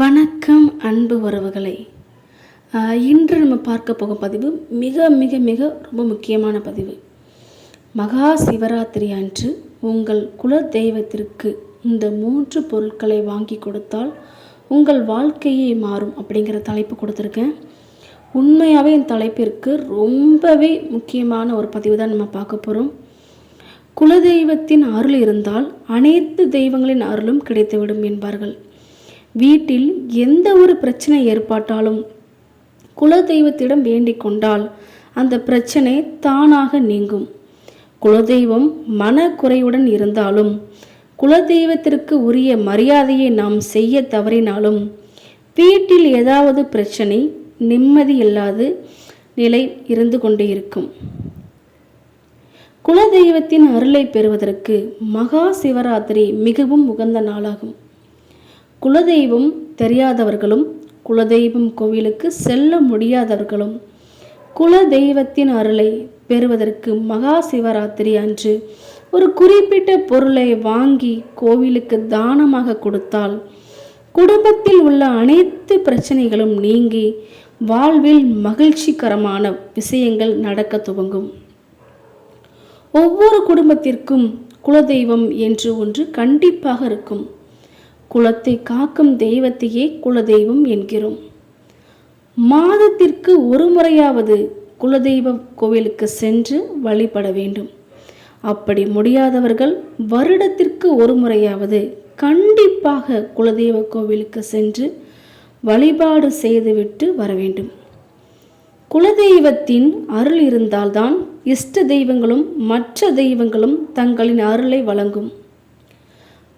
வணக்கம் அன்பு உறவுகளை. இன்று நம்ம பார்க்க போகும் பதிவு மிக மிக மிக ரொம்ப முக்கியமான பதிவு. மகா சிவராத்திரி அன்று உங்கள் குல தெய்வத்திற்கு இந்த மூன்று பொருட்களை வாங்கி கொடுத்தால் உங்கள் வாழ்க்கையே மாறும் அப்படிங்கிற தலைப்பு கொடுத்துருக்கேன். உண்மையாகவே இந்த தலைப்பிற்கு ரொம்பவே முக்கியமான ஒரு பதிவு தான் நம்ம பார்க்க போகிறோம் குலதெய்வத்தின் அருள் இருந்தால் அனைத்து தெய்வங்களின் அருளும் கிடைத்துவிடும் என்பார்கள். வீட்டில் எந்த ஒரு பிரச்சனை ஏற்பட்டாலும் குலதெய்வத்திடம் வேண்டிக் கொண்டால் அந்த பிரச்சனை தானாக நீங்கும். குலதெய்வம் மனக்குறையுடன் இருந்தாலும் குலதெய்வத்திற்கு உரிய மரியாதையை நாம் செய்ய தவறினாலும் வீட்டில் ஏதாவது பிரச்சனை நிம்மதி இல்லாது நிலை இருந்து கொண்டே இருக்கும். குலதெய்வத்தின் அருளை பெறுவதற்கு மகா சிவராத்திரி மிகவும் உகந்த நாளாகும். குலதெய்வம் தெரியாதவர்களும் குலதெய்வம் கோவிலுக்கு செல்ல முடியாதவர்களும் குலதெய்வத்தின் அருளை பெறுவதற்கு மகா சிவராத்திரி அன்று ஒரு குறிப்பிட்ட பொருளை வாங்கி கோவிலுக்கு தானமாக கொடுத்தால் குடும்பத்தில் உள்ள அனைத்து பிரச்சனைகளும் நீங்கி வாழ்வில் மகிழ்ச்சிகரமான விஷயங்கள் நடக்க துவங்கும். ஒவ்வொரு குடும்பத்திற்கும் குலதெய்வம் என்று ஒன்று கண்டிப்பாக இருக்கும். குலத்தை காக்கும் தெய்வத்தையே குலதெய்வம் என்கிறோம். மாதத்திற்கு ஒரு முறையாவது குலதெய்வ கோவிலுக்கு சென்று வழிபட வேண்டும். அப்படி முடியாதவர்கள் வருடத்திற்கு ஒரு முறையாவது கண்டிப்பாக குலதெய்வ கோவிலுக்கு சென்று வழிபாடு செய்துவிட்டு வர வேண்டும். குலதெய்வத்தின் அருள் இருந்தால்தான் இஷ்ட தெய்வங்களும் மற்ற தெய்வங்களும் தங்களின் அருளை வழங்கும்.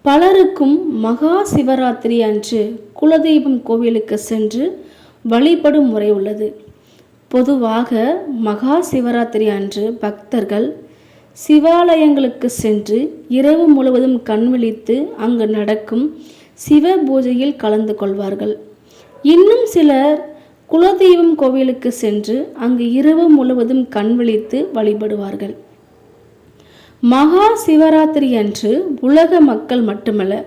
பலருக்கும் மகா சிவராத்திரி அன்று குலதெய்வம் கோவிலுக்கு சென்று வழிபடும் முறை உள்ளது. பொதுவாக மகா சிவராத்திரி அன்று பக்தர்கள் சிவாலயங்களுக்கு சென்று இரவு முழுவதும் கண்விழித்து அங்கு நடக்கும் சிவ பூஜையில் கலந்து கொள்வார்கள். இன்னும் சிலர் குலதெய்வம் கோவிலுக்கு சென்று அங்கு இரவு முழுவதும் கண்விழித்து வழிபடுவார்கள். மகா சிவராத்திரி அன்று உலக மக்கள் மட்டுமல்ல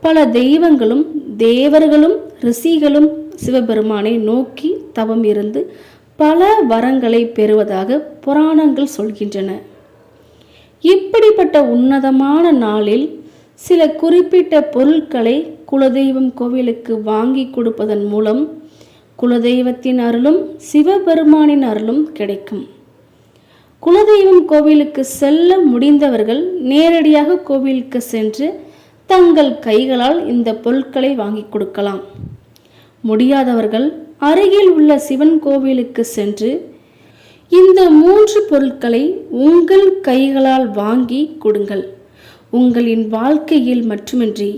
பல தெய்வங்களும் தேவர்களும் ரிஷிகளும் சிவபெருமானை நோக்கி தவம் இருந்து பல வரங்களை பெறுவதாக புராணங்கள் சொல்கின்றன. இப்படிப்பட்ட உன்னதமான நாளில் சில குறிப்பிட்ட பொருட்களை குலதெய்வம் கோவிலுக்கு வாங்கி கொடுப்பதன் மூலம் குலதெய்வத்தின் அருளும் சிவபெருமானின் அருளும் கிடைக்கும். குலதெய்வம் கோவிலுக்கு செல்ல முடிந்தவர்கள் நேரடியாக கோவிலுக்கு சென்று தங்கள் கைகளால் இந்த பொருட்களை வாங்கி கொடுக்கலாம். முடியாதவர்கள் அருகில் உள்ள சிவன் கோவிலுக்கு சென்று இந்த மூன்று பொருட்களை உங்கள் கைகளால் வாங்கி கொடுங்கள். உங்களின் வாழ்க்கையில் மட்டுமின்றி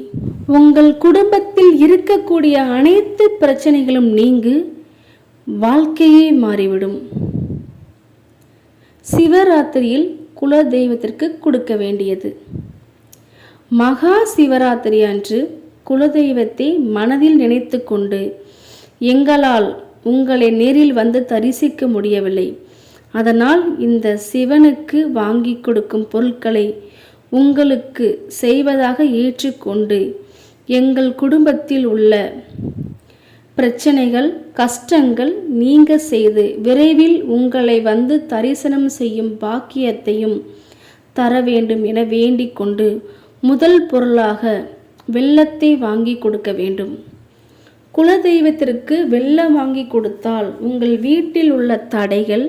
உங்கள் குடும்பத்தில் இருக்கக்கூடிய அனைத்து பிரச்சனைகளும் நீங்கு வாழ்க்கையே மாறிவிடும். சிவராத்திரியில் குல தெய்வத்திற்கு கொடுக்க வேண்டியது. மகா சிவராத்திரி அன்று குலதெய்வத்தை மனதில் நினைத்து கொண்டு எங்களால் உங்களை நேரில் வந்து தரிசிக்க முடியவில்லை. அதனால் இந்த சிவனுக்கு வாங்கி கொடுக்கும் பொருட்களை உங்களுக்கு செய்வதாக ஏற்றுக்கொண்டு எங்கள் குடும்பத்தில் உள்ள பிரச்சனைகள் கஷ்டங்கள் நீங்க செய்து விரைவில் உங்களை வந்து தரிசனம் செய்யும் பாக்கியத்தையும் தர வேண்டும் என வேண்டிக் கொண்டு முதல் பொருளாக வெள்ளத்தை வாங்கி கொடுக்க வேண்டும். குலதெய்வத்திற்கு வெள்ளம் வாங்கி கொடுத்தால் உங்கள் வீட்டில் உள்ள தடைகள்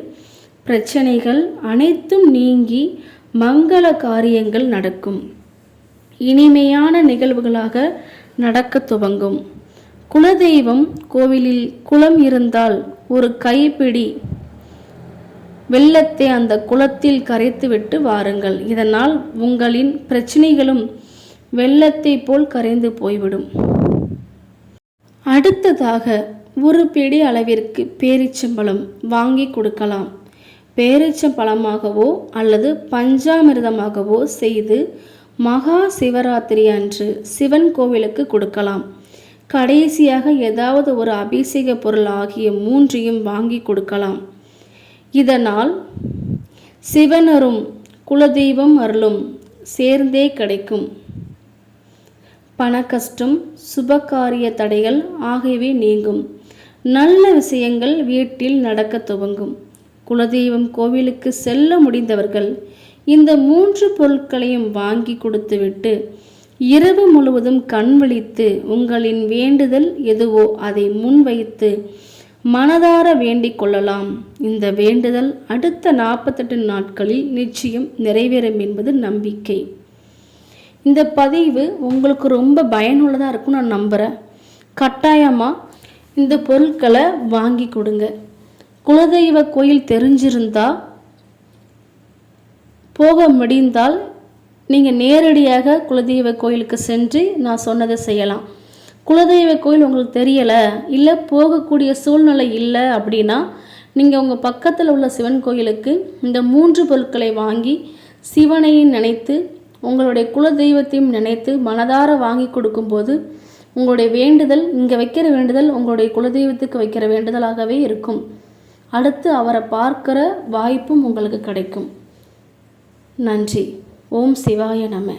பிரச்சனைகள் அனைத்தும் நீங்கி மங்கள காரியங்கள் நடக்கும். இனிமையான நிகழ்வுகளாக நடக்க துவங்கும். குலதெய்வம் கோவிலில் குளம் இருந்தால் ஒரு கைப்பிடி வெள்ளத்தை அந்த குளத்தில் கரைத்துவிட்டு வாருங்கள். இதனால் உங்களின் பிரச்சனைகளும் வெள்ளத்தை போல் கரைந்து போய்விடும். அடுத்ததாக ஒரு பிடி அளவிற்கு பேரிச்சம்பழம் வாங்கி கொடுக்கலாம். பேரிச்சம்பழமாகவோ அல்லது பஞ்சாமிர்தமாகவோ செய்து மகா சிவராத்திரி அன்று சிவன் கோவிலுக்கு கொடுக்கலாம். கடைசியாக ஏதாவது ஒரு அபிஷேக பொருள் ஆகிய மூன்றையும் வாங்கி கொடுக்கலாம். இதனால் சிவனரும் குலதெய்வம் அருளும் சேர்ந்தே கிடைக்கும். பண கஷ்டம் சுபகாரிய தடைகள் ஆகியவை நீங்கும். நல்ல விஷயங்கள் வீட்டில் நடக்க துவங்கும். குலதெய்வம் கோவிலுக்கு செல்ல முடிந்தவர்கள் இந்த மூன்று பொருட்களையும் வாங்கி கொடுத்துவிட்டு இரவு முழுவதும் கண் விழித்து உங்களின் வேண்டுதல் எதுவோ அதை முன்வைத்து மனதார வேண்டிக் கொள்ளலாம். இந்த வேண்டுதல் அடுத்த நாற்பத்தெட்டு நாட்களில் நிச்சயம் நிறைவேறும் என்பது நம்பிக்கை. இந்த பதிவு உங்களுக்கு ரொம்ப பயனுள்ளதாக இருக்கும்னு நான் நம்புகிறேன் கட்டாயமாக இந்த பொருட்களை வாங்கி கொடுங்க. குலதெய்வ கோயில் தெரிஞ்சிருந்தா போக முடிந்தால் நீங்கள் நேரடியாக குலதெய்வ கோயிலுக்கு சென்று நான் சொன்னதை செய்யலாம். குலதெய்வ கோயில் உங்களுக்கு தெரியலை இல்லை போகக்கூடிய சூழ்நிலை இல்லை அப்படின்னா நீங்கள் உங்கள் பக்கத்தில் உள்ள சிவன் கோயிலுக்கு இந்த மூன்று பொருட்களை வாங்கி சிவனையும் நினைத்து உங்களுடைய குலதெய்வத்தையும் நினைத்து மனதார வாங்கி கொடுக்கும்போது உங்களுடைய வேண்டுதல் இங்கே வைக்கிற வேண்டுதல் உங்களுடைய குலதெய்வத்துக்கு வைக்கிற வேண்டுதலாகவே இருக்கும். அடுத்து அவரை பார்க்கிற வாய்ப்பும் உங்களுக்கு கிடைக்கும். நன்றி. ஓம் சிவாய நம.